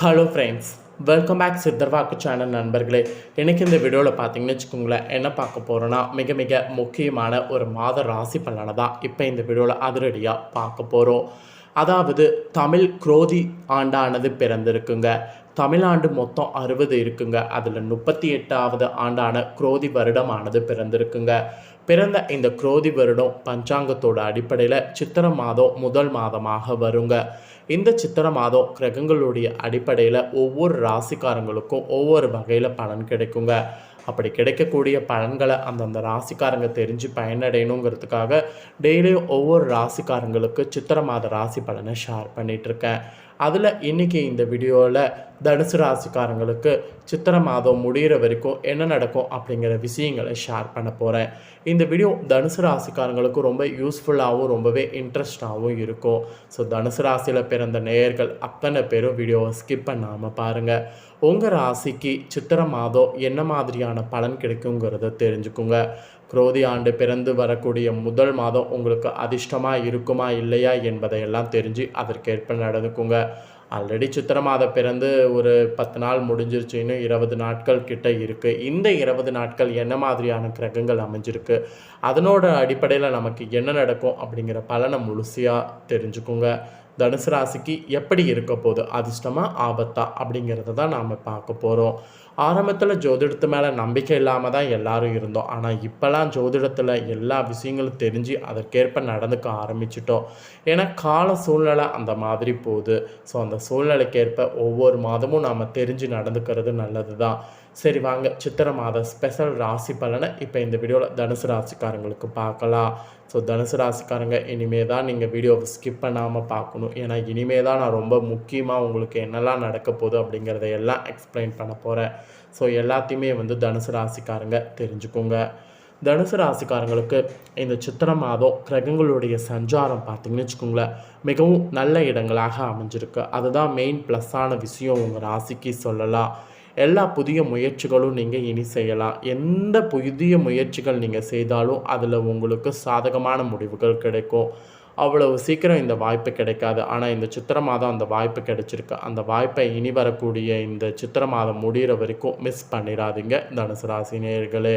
Hello friends welcome back Siddharvakku channel நண்பர்களே. எனக்கு இந்த வீடியோவில் பார்த்தீங்கன்னு வச்சுக்கோங்களேன் என்ன பார்க்க போகிறோன்னா மிக மிக முக்கியமான ஒரு மாத ராசி பலனை தான் இப்போ இந்த வீடியோவில் அதிரடியாக பார்க்க போகிறோம் அதாவது தமிழ் குரோதி ஆண்டானது பிறந்திருக்குங்க. தமிழ்நாடு மொத்தம் அறுபது இருக்குங்க. அதில் முப்பத்தி எட்டாவது ஆண்டான குரோதி வருடமானது பிறந்திருக்குங்க. பிறந்த இந்த குரோதி வருடம் பஞ்சாங்கத்தோட அடிப்படையில் சித்திரை மாதம் முதல் மாதமாக வருங்க. இந்த சித்திரை மாதம் கிரகங்களுடைய அடிப்படையில் ஒவ்வொரு ராசிக்காரங்களுக்கும் ஒவ்வொரு வகையில் பலன் கிடைக்குங்க. அப்படி கிடைக்கக்கூடிய பலன்களை அந்தந்த ராசிக்காரங்க தெரிஞ்சு பயனடையணுங்கிறதுக்காக டெய்லியும் ஒவ்வொரு ராசிக்காரங்களுக்கு சித்திரை மாத ராசி பலனை ஷேர் பண்ணிகிட்ருக்கேன் அதில் இன்றைக்கி இந்த வீடியோவில் தனுசு ராசிக்காரங்களுக்கு சித்திரை மாதம் முடிகிற வரைக்கும் என்ன நடக்கும் அப்படிங்கிற விஷயங்களை ஷேர் பண்ண போகிறேன் இந்த வீடியோ தனுசு ராசிக்காரங்களுக்கு ரொம்ப யூஸ்ஃபுல்லாகவும் ரொம்பவே இன்ட்ரெஸ்டாகவும் இருக்கும். ஸோ தனுசு ராசியில் பிறந்த நேயர்கள் அத்தனை பேரும் வீடியோவை ஸ்கிப் பண்ணாமல் பாருங்கள் உங்கள் ராசிக்கு சித்திரை மாதம் என்ன மாதிரியான பலன் கிடைக்குங்கிறத தெரிஞ்சுக்குங்க. குரோதி ஆண்டு பிறந்து வரக்கூடிய முதல் மாதம் உங்களுக்கு அதிர்ஷ்டமாக இருக்குமா இல்லையா என்பதையெல்லாம் தெரிஞ்சு அதற்கேற்ப நடந்துக்குங்க. ஆல்ரெடி சித்திரை மாதம் பிறந்து ஒரு பத்து நாள் முடிஞ்சிருச்சு இன்னும் இருபது நாட்கள் கிட்ட இருக்குது இந்த இருபது நாட்கள் என்ன மாதிரியான கிரகங்கள் அமைஞ்சிருக்கு அதனோட அடிப்படையில் நமக்கு என்ன நடக்கும் அப்படிங்கிற பலனை முழுசையாக தெரிஞ்சுக்குங்க. தனுசு ராசிக்கு எப்படி இருக்க போகுது அதிர்ஷ்டமாக ஆபத்தா அப்படிங்கிறத தான் நாம் பார்க்க போகிறோம் ஆரம்பத்தில் ஜோதிடத்து மேலே நம்பிக்கை இல்லாமல் தான் எல்லாரும் இருந்தோம். ஆனால் இப்போலாம் ஜோதிடத்தில் எல்லா விஷயங்களும் தெரிஞ்சு அதற்கேற்ப நடந்துக்க ஆரம்பிச்சிட்டோம். ஏன்னா கால சூழ்நிலை அந்த மாதிரி போகுது. ஸோ அந்த சூழ்நிலைக்கேற்ப ஒவ்வொரு மாதமும் நாம் தெரிஞ்சு நடந்துக்கிறது நல்லது தான் சரி வாங்க சித்திரை மாத ஸ்பெஷல் ராசி பலனை இப்போ இந்த வீடியோவில் தனுசு ராசிக்காரங்களுக்கு பார்க்கலாம். ஸோ தனுசு ராசிக்காரங்க இனிமே தான் நீங்கள் வீடியோவை ஸ்கிப் பண்ணாமல் பார்க்கணும். ஏன்னா இனிமே தான் நான் ரொம்ப முக்கியமாக உங்களுக்கு என்னெல்லாம் நடக்க போகுது அப்படிங்கிறத எல்லாம் எக்ஸ்பிளைன் பண்ண போகிறேன் ஸோ எல்லாத்தையுமே வந்து தனுசு ராசிக்காரங்க தெரிஞ்சுக்கோங்க. தனுசு ராசிக்காரங்களுக்கு இந்த சித்திரை மாதம் கிரகங்களுடைய சஞ்சாரம் பார்த்தீங்கன்னு வச்சுக்கோங்களேன் மிகவும் நல்ல இடங்களாக அமைஞ்சிருக்கு. அதுதான் மெயின் ப்ளஸ்ஸான விஷயம் உங்கள் ராசிக்கு சொல்லலாம். எல்லா புதிய முயற்சிகளும் நீங்கள் இனி செய்யலாம். எந்த புதிய முயற்சிகள் நீங்கள் செய்தாலும் அதில் உங்களுக்கு சாதகமான முடிவுகள் கிடைக்கும். அவ்வளவு சீக்கிரம் இந்த வாய்ப்பு கிடைக்காது. ஆனால் இந்த சித்திரை மாதம் அந்த வாய்ப்பு கிடைச்சிருக்கு. அந்த வாய்ப்பை இனி வரக்கூடிய இந்த சித்திரை மாதம் முடிகிற வரைக்கும் மிஸ் பண்ணிடாதீங்க தனுசு ராசினியர்களே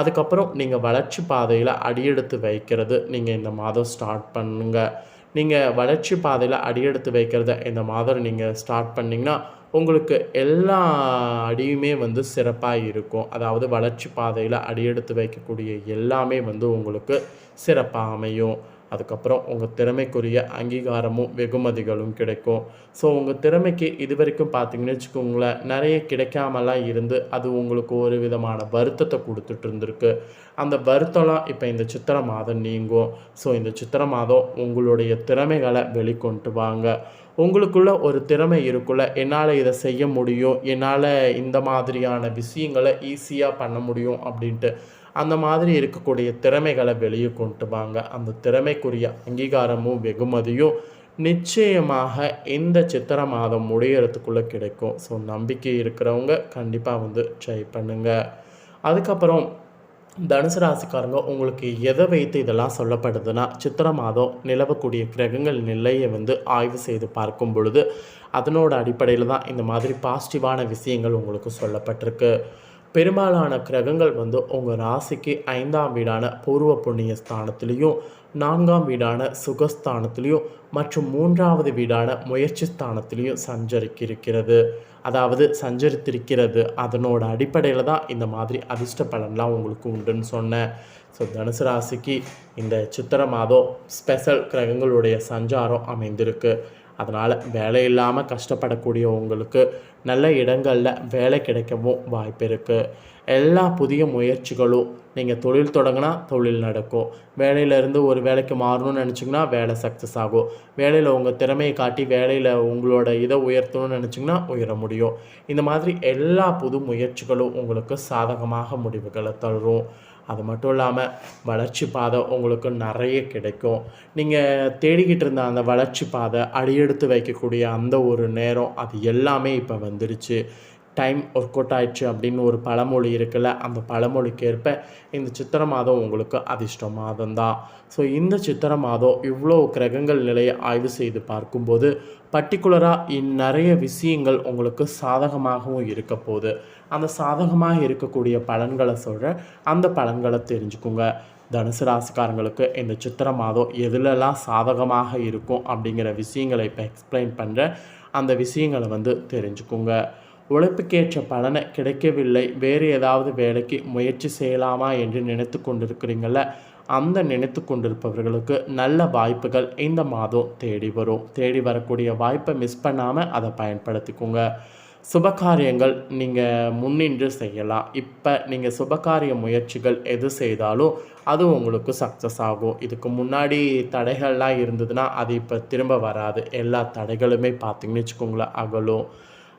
அதுக்கப்புறம் நீங்கள் வளர்ச்சி பாதையில் அடியெடுத்து வைக்கிறது. நீங்கள் இந்த மாதம் ஸ்டார்ட் பண்ணுங்கள் நீங்கள் வளர்ச்சி பாதையில் அடியெடுத்து வைக்கிறத இந்த மாதம் நீங்கள் ஸ்டார்ட் பண்ணிங்கன்னா உங்களுக்கு எல்லா அடியுமே வந்து சிறப்பாக இருக்கும். அதாவது வளர்ச்சி பாதையில் அடியெடுத்து வைக்கக்கூடிய எல்லாமே வந்து உங்களுக்கு சிறப்பாக அமையும். அதுக்கப்புறம் உங்கள் திறமைக்குரிய அங்கீகாரமும் வெகுமதிகளும் கிடைக்கும். ஸோ உங்கள் திறமைக்கு இது வரைக்கும் பார்த்தீங்கன்னு வச்சுக்கோங்களேன் நிறைய கிடைக்காமலாம் இருந்து அது உங்களுக்கு ஒரு விதமான வருத்தத்தை கொடுத்துட்டு இருந்திருக்கு. அந்த வருத்தம்லாம் இப்போ இந்த சித்திரை மாதம் நீங்கும். ஸோ இந்த சித்திரை மாதம் உங்களுடைய திறமைகளை வெளிக்கொண்டு வாங்க. உங்களுக்குள்ள ஒரு திறமை இருக்குள்ள என்னால் இதை செய்ய முடியும் என்னால் இந்த மாதிரியான விஷயங்களை ஈஸியாக பண்ண முடியும் அப்படின்ட்டு. அந்த மாதிரி இருக்கக்கூடிய திறமைகளை வெளியே கொண்டு வாங்க. அந்த திறமைக்குரிய அங்கீகாரமும் வெகுமதியும் நிச்சயமாக இந்த சித்திரை மாதம் முடியறதுக்குள்ளே கிடைக்கும். ஸோ நம்பிக்கை இருக்கிறவங்க கண்டிப்பாக வந்து ட்ரை பண்ணுங்கள் அதுக்கப்புறம் தனுசு ராசிக்காரங்க உங்களுக்கு எதை வைத்து இதெல்லாம் சொல்லப்படுதுன்னா சித்திரை மாதம் நிலவக்கூடிய கிரகங்கள் நிலையை வந்து ஆய்வு செய்து பார்க்கும் பொழுது அதனோட அடிப்படையில் தான் இந்த மாதிரி பாசிட்டிவான விஷயங்கள் உங்களுக்கு சொல்லப்பட்டிருக்கு. பெரும்பாலான கிரகங்கள் வந்து உங்கள் ராசிக்கு ஐந்தாம் வீடான பூர்வ புண்ணிய ஸ்தானத்துலேயும் நான்காம் வீடான சுகஸ்தானத்துலேயும் மற்றும் மூன்றாவது வீடான முயற்சி ஸ்தானத்துலேயும் சஞ்சரிக்கிருக்கிறது. அதாவது சஞ்சரித்திருக்கிறது. அதனோட அடிப்படையில் தான் இந்த மாதிரி அதிர்ஷ்ட பலன்லாம் உங்களுக்கு உண்டுன்னு சொன்னேன். ஸோ தனுசு ராசிக்கு இந்த சித்திரை மாதம் ஸ்பெஷல் கிரகங்களுடைய சஞ்சாரம் அமைந்திருக்கு. அதனால் வேலை இல்லாமல் கஷ்டப்படக்கூடிய உங்களுக்கு நல்ல இடங்களில் வேலை கிடைக்கவும் வாய்ப்பு இருக்குது எல்லா புதிய முயற்சிகளும் நீங்கள் தொழில் தொடங்கினா தொழில் நடக்கும். வேலையிலேருந்து ஒரு வேலைக்கு மாறணும்னு நினச்சிங்கன்னா வேலை சக்ஸஸ் ஆகும். வேலையில் உங்கள் திறமையை காட்டி வேலையில் உங்களோட இதை உயர்த்தணும்னு நினச்சிங்கன்னா உயர முடியும். இந்த மாதிரி எல்லா புது முயற்சிகளும் உங்களுக்கு சாதகமாக முடிவுகளை தரும். அது மட்டும் இல்லாமல் வளர்ச்சி பாதை உங்களுக்கு நிறைய கிடைக்கும். நீங்கள் தேடிக்கிட்டு இருந்த அந்த வளர்ச்சி பாதை அடியெடுத்து வைக்கக்கூடிய அந்த ஒரு நேரம் அது எல்லாமே இப்போ வந்துருச்சு. டைம் ஒர்க் அவுட் ஆயிடுச்சு அப்படின்னு ஒரு பழமொழி இருக்குல்ல அந்த பழமொழிக்கு ஏற்ப இந்த சித்திரை மாதம் உங்களுக்கு அதிர்ஷ்ட மாதம் தான் ஸோ இந்த சித்திரை மாதம் இவ்வளோ கிரகங்கள் நிலையை ஆய்வு செய்து பார்க்கும்போது பர்டிகுலராக நிறைய விஷயங்கள் உங்களுக்கு சாதகமாகவும் இருக்க போகுது. அந்த சாதகமாக இருக்கக்கூடிய பலன்களை சொல்கிற அந்த பலன்களை தெரிஞ்சுக்குங்க. தனுசு ராசிக்காரங்களுக்கு இந்த சித்திரை மாதம் எதுலெல்லாம் சாதகமாக இருக்கும் அப்படிங்கிற விஷயங்களை இப்போ எக்ஸ்பிளைன் பண்ணுற அந்த விஷயங்களை வந்து தெரிஞ்சுக்குங்க. உழைப்புக்கேற்ற பலனை கிடைக்கவில்லை. வேறு ஏதாவது வேலைக்கு முயற்சி செய்யலாமா என்று நினைத்து கொண்டிருக்கிறீங்கள? அந்த நினைத்து கொண்டிருப்பவர்களுக்கு நல்ல வாய்ப்புகள் இந்த மாதம் தேடி வரும். தேடி வரக்கூடிய வாய்ப்பை மிஸ் பண்ணாமல் அதை பயன்படுத்திக்கோங்க. சுபகாரியங்கள் நீங்கள் முன்னின்று செய்யலாம். இப்போ நீங்கள் சுபகாரிய முயற்சிகள் எது செய்தாலும் அது உங்களுக்கு சக்ஸஸ் ஆகும். இதுக்கு முன்னாடி தடைகள்லாம் இருந்ததுன்னா அது இப்போ திரும்ப வராது. எல்லா தடைகளுமே பார்த்திங்கன்னு வச்சுக்கோங்களேன் அகலும்.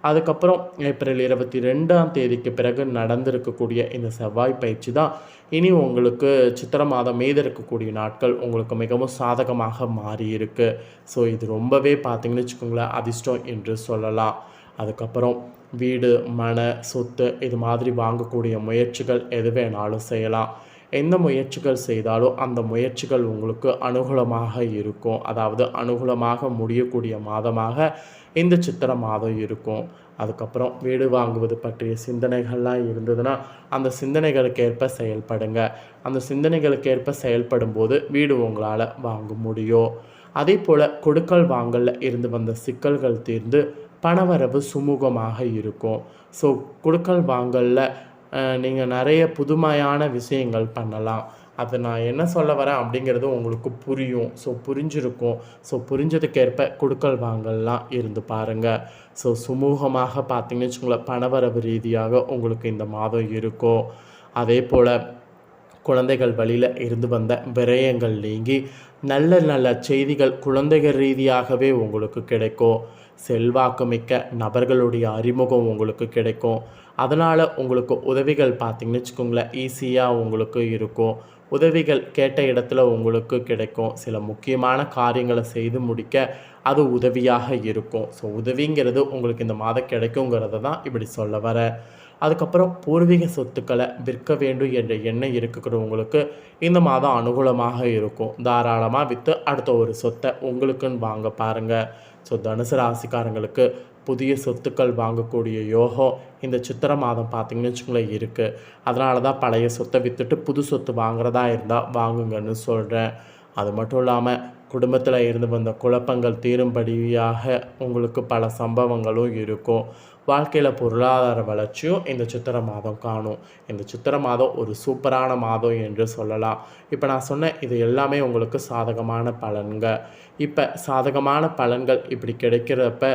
அதுக்கப்புறம் ஏப்ரல் இருபத்தி ரெண்டாம் தேதிக்கு பிறகு நடந்திருக்கக்கூடிய இந்த செவ்வாய் பயிற்சி தான். இனி உங்களுக்கு சித்திர மாதம் மீது இருக்கக்கூடிய நாட்கள் உங்களுக்கு மிகவும் சாதகமாக மாறி இருக்கு ஸோ இது ரொம்பவே பார்த்திங்கன்னு வச்சுக்கோங்களேன் அதிர்ஷ்டம் என்று சொல்லலாம். அதுக்கப்புறம் வீடு மன சொத்து இது மாதிரி வாங்கக்கூடிய முயற்சிகள் எது வேணாலும் செய்யலாம். எந்த முயற்சிகள் செய்தாலும் அந்த முயற்சிகள் உங்களுக்கு அனுகூலமாக இருக்கும். அதாவது அனுகூலமாக முடியக்கூடிய மாதமாக இந்த சித்திர மாதம் இருக்கும். அதுக்கப்புறம் வீடு வாங்குவது பற்றிய சிந்தனைகள்லாம் இருந்ததுன்னா அந்த சிந்தனைகளுக்கு ஏற்ப செயல்படுங்க. அந்த சிந்தனைகளுக்கு ஏற்ப செயல்படும் போது வீடு உங்களால் வாங்க முடியும். அதே போல் கொடுக்கல் வாங்கலில் இருந்து வந்த சிக்கல்கள் தீர்ந்து பணவரவு சுமூகமாக இருக்கும். ஸோ கொடுக்கல் வாங்கலில் நீங்கள் நிறைய புதுமையான விஷயங்கள் பண்ணலாம். அது நான் என்ன சொல்ல வரேன் அப்படிங்கிறது உங்களுக்கு புரியும். ஸோ புரிஞ்சிருக்கும். ஸோ புரிஞ்சதுக்கேற்ப கொடுக்கல் வாங்கல்லாம் இருந்து பாருங்கள் ஸோ சுமூகமாக பார்த்தீங்கன்னு வச்சுக்கோங்களேன் பணவரவு ரீதியாக உங்களுக்கு இந்த மாதம் இருக்கும். அதே போல் குழந்தைகள் வழியில் இருந்து வந்த விரயங்கள் நீங்கி நல்ல நல்ல செய்திகள் குழந்தைகள் ரீதியாகவே உங்களுக்கு கிடைக்கும். செல்வாக்கு மிக்க நபர்களுடைய அறிமுகம் உங்களுக்கு கிடைக்கும். அதனால் உங்களுக்கு உதவிகள் பார்த்திங்கன்னு வச்சுக்கோங்களேன் ஈஸியாக உங்களுக்கு இருக்கும். உதவிகள் கேட்ட இடத்துல உங்களுக்கு கிடைக்கும். சில முக்கியமான காரியங்களை செய்து முடிக்க அது உதவியாக இருக்கும். ஸோ உதவிங்கிறது உங்களுக்கு இந்த மாதம் கிடைக்குங்கிறத தான் இப்படி சொல்ல வர. அதுக்கப்புறம் பூர்வீக சொத்துக்களை விற்க வேண்டும் என்ற எண்ணம் இருக்கிறவங்களுக்கு இந்த மாதம் அனுகூலமாக இருக்கும். தாராளமாக விற்று அடுத்த ஒரு சொத்தை உங்களுக்குன்னு வாங்க பாருங்கள் ஸோ தனுசு ராசிக்காரங்களுக்கு புதிய சொத்துக்கள் வாங்கக்கூடிய யோகம் இந்த சித்திரை மாதம் பார்த்திங்கன்னு வச்சுக்கோங்களேன் இருக்குது அதனால தான் பழைய சொத்தை விற்றுட்டு புது சொத்து வாங்குறதா இருந்தால் வாங்குங்கன்னு சொல்கிறேன் அது மட்டும் இல்லாமல் குடும்பத்தில் இருந்து வந்த குழப்பங்கள் தீரும்படியாக உங்களுக்கு பல சம்பவங்களும் இருக்கும். வாழ்க்கையில் பொருளாதார வளர்ச்சியும் இந்த சித்திரை மாதம் காணும். இந்த சித்திரை மாதம் ஒரு சூப்பரான மாதம் என்று சொல்லலாம். இப்போ நான் சொன்ன இது எல்லாமே உங்களுக்கு சாதகமான பலன்கள். இப்போ சாதகமான பலன்கள் இப்படி கிடைக்கிறப்ப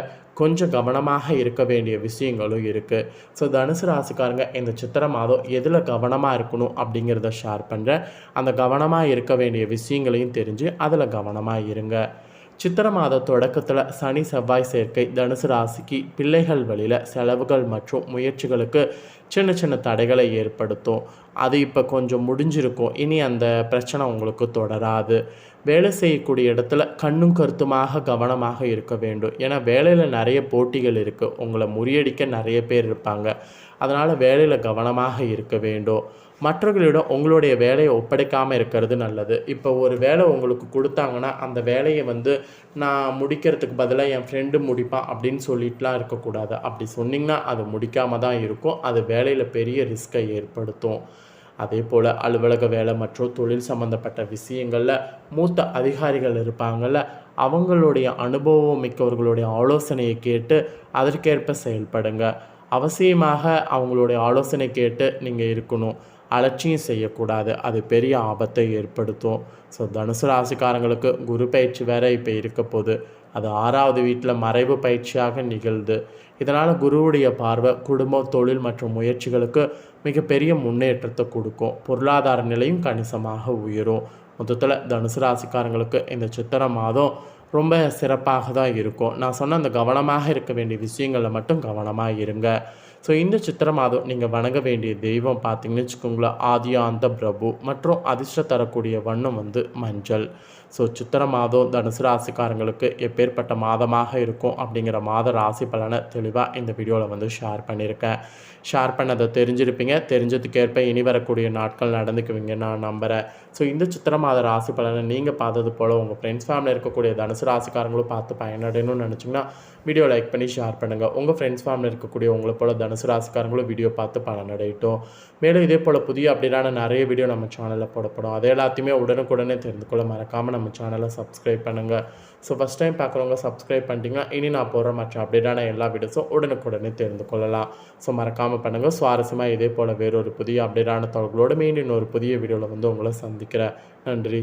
கொஞ்சம் கவனமாக இருக்க வேண்டிய விஷயங்களும் இருக்குது ஸோ தனுசு ராசிக்காரங்க இந்த சித்திரை மாதம் எதில் கவனமாக இருக்கணும் அப்படிங்கிறத ஷேர் பண்ணுறேன் அந்த கவனமாக இருக்க வேண்டிய விஷயங்களையும் தெரிஞ்சு அதில் கவனமாக இருங்க. சித்திர மாத தொடக்கத்தில் சனி செவ்வாய் சேர்க்கை தனுசு ராசிக்கு பிள்ளைகள் வழியில் செலவுகள் மற்றும் முயற்சிகளுக்கு சின்ன சின்ன தடைகளை ஏற்படுத்தும். அது இப்போ கொஞ்சம் முடிஞ்சிருக்கும். இனி அந்த பிரச்சனை உங்களுக்கு தொடராது. வேலை செய்யக்கூடிய இடத்துல கண்ணும் கருத்துமாக கவனமாக இருக்க வேண்டும். ஏன்னா வேலையில் நிறைய போட்டிகள் இருக்குது உங்களை முறியடிக்க நிறைய பேர் இருப்பாங்க. அதனால் வேலையில் கவனமாக இருக்க வேண்டும். மற்றவர்களிடம் உங்களுடைய வேலையை ஒப்படைக்காமல் இருக்கிறது நல்லது. இப்போ ஒரு வேலை உங்களுக்கு கொடுத்தாங்கன்னா அந்த வேலையை வந்து நான் முடிக்கிறதுக்கு பதிலாக என் ஃப்ரெண்டு முடிப்பான் அப்படின்னு சொல்லிட்டுலாம் இருக்கக்கூடாது. அப்படி சொன்னிங்கன்னா அது முடிக்காமல் தான் இருக்கும். அது வேலையில் பெரிய ரிஸ்க்கை ஏற்படுத்தும். அதே போல் அலுவலக வேலை மற்றும் தொழில் சம்மந்தப்பட்ட விஷயங்களில் மூத்த அதிகாரிகள் இருப்பாங்கள்ல அவங்களுடைய அனுபவம் மிக்கவர்களுடைய ஆலோசனையை கேட்டு அதற்கேற்ப செயல்படுங்க. அவசியமாக அவங்களுடைய ஆலோசனை கேட்டு நீங்கள் இருக்கணும். அலட்சியம் செய்யக்கூடாது. அது பெரிய ஆபத்தை ஏற்படுத்தும். ஸோ தனுசு ராசிக்காரங்களுக்கு குரு பயிற்சி வேற இப்போ இருக்க போது. அது ஆறாவது வீட்டில் மறைவு பயிற்சியாக நிகழ்து இதனால் குருவுடைய பார்வை குடும்பம் தொழில் மற்றும் முயற்சிகளுக்கு மிகப்பெரிய முன்னேற்றத்தை கொடுக்கும். பொருளாதார நிலையும் கணிசமாக உயரும். மொத்தத்தில் தனுசு ராசிக்காரங்களுக்கு இந்த சித்திரை மாதம் ரொம்ப சிறப்பாக தான் இருக்கும். நான் சொன்ன அந்த கவனமாக இருக்க வேண்டிய விஷயங்களில் மட்டும் கவனமாக இருங்க. ஸோ இந்த சித்திர மாதம் நீங்கள் வணங்க வேண்டிய தெய்வம் பார்த்தீங்கன்னு வச்சுக்கோங்களேன் ஆதியாந்த பிரபு மற்றும் அதிர்ஷ்ட தரக்கூடிய வண்ணம் வந்து மஞ்சள். ஸோ சித்திர மாதம் தனுசு ராசிக்காரங்களுக்கு எப்பேற்பட்ட மாதமாக இருக்கும் அப்படிங்கிற மாத ராசி பலனை தெளிவாக இந்த வீடியோவில் வந்து ஷேர் பண்ணியிருக்கேன். ஷேர் பண்ணதை தெரிஞ்சிருப்பீங்க. தெரிஞ்சதுக்கேற்ப இனி வரக்கூடிய நாட்கள் நடந்துக்குவீங்க நான் நம்புகிறேன் ஸோ இந்த சித்திர மாத ராசி பலனை நீங்கள் பார்த்தது போல் உங்கள் ஃப்ரெண்ட்ஸ் ஃபேமிலியில் இருக்கக்கூடிய தனுசு ராசிக்காரங்களும் பார்த்து பயனடையணும்னு நினச்சிங்கன்னா வீடியோ லைக் பண்ணி ஷேர் பண்ணுங்கள் உங்கள் ஃப்ரெண்ட்ஸ் ஃபேமிலியில் இருக்கக்கூடிய உங்களை போல் தனுசு ராசிக்காரங்களும் வீடியோ பார்த்து பலனடையட்டும் மேலும் இதே போல் புதிய அப்டேட்டான நிறைய வீடியோ நம்ம சேனலில் போடப்படும். அது எல்லாத்தையுமே உடனுக்குடனே தெரிந்து கொள்ள மறக்காமல் நம்ம சேனலை சப்ஸ்கிரைப் பண்ணுங்கள் ஸோ ஃபஸ்ட் டைம் பார்க்குறவங்க சப்ஸ்கிரைப் பண்ணிட்டீங்கன்னா இனி நான் போகிற மற்ற அப்டேட்டான எல்லா வீடியோஸும் உடனுக்குடனே தெரிந்து கொள்ளலாம். ஸோ மறக்காமல் பண்ணுங்கள் சுவாரஸ்யமாக இதே போல் வேறொரு புதிய அப்டேட்டான தகவலோடு மீண்டும் இன்னொரு புதிய வீடியோவில் வந்து உங்களை சந்திக்கிறேன். நன்றி.